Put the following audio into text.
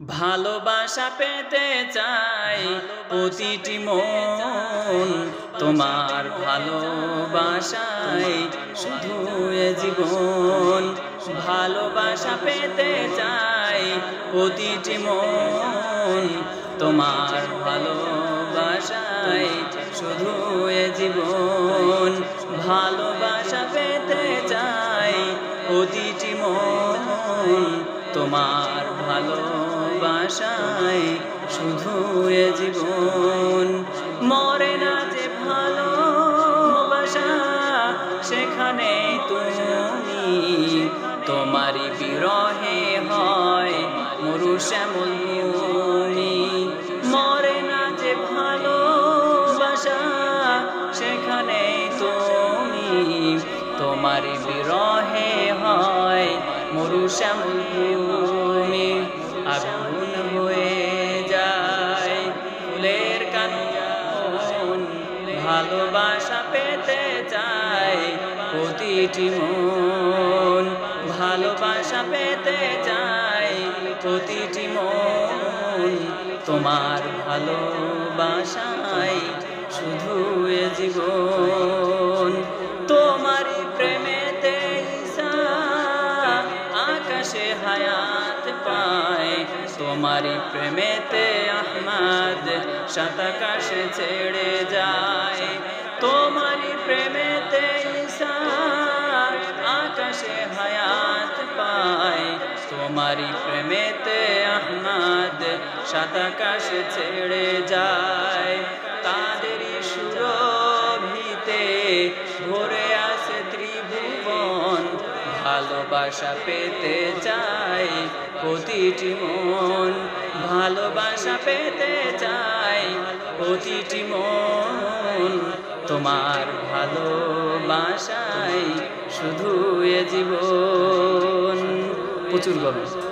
ভালোবাসা পেতে চাই প্রতিটি মন তোমার ভালোবাসায় শুধু এ জীবন। ভালোবাসা পেতে চাই প্রতিটি মন তোমার ভালোবাসায় শুধু এ জীবন। ভালোবাসা পেতে চাই প্রতিটি মন তোমার ভালোবাসায় শুধু এ জীবন। মরে না যে ভালোবাসা, সেখানে তুমি, তোমারই বিরহে হয় মরু শ্যামল মরে না যে ভালোবাসা, সেখানে তুমি, তোমারই বিরহে হয় মরু শ্যামল প্রতিটি মন, ভালোবাসা পেতে চাই প্রতিটি মন। তোমার ভালোবাসায় শুধু এ জীবন। তোমারই প্রেমেতে আকাশে হায়াত পায়। তোমারই প্রেমেতে আহমাদ শতাকাশে ছেড়ে যায়। তোমারই প্রেমেতে আহমাদ শতাকাশে ছেড়ে যায়। তাদেরই সুরভিতে ভরে আসে ত্রিভুবন, ভালোবাসা পেতে চাই প্রতিটি মন। ভালোবাসা পেতে চাই প্রতিটি মন। তোমার ভালোবাসায় শুধু প্রচুর গল্প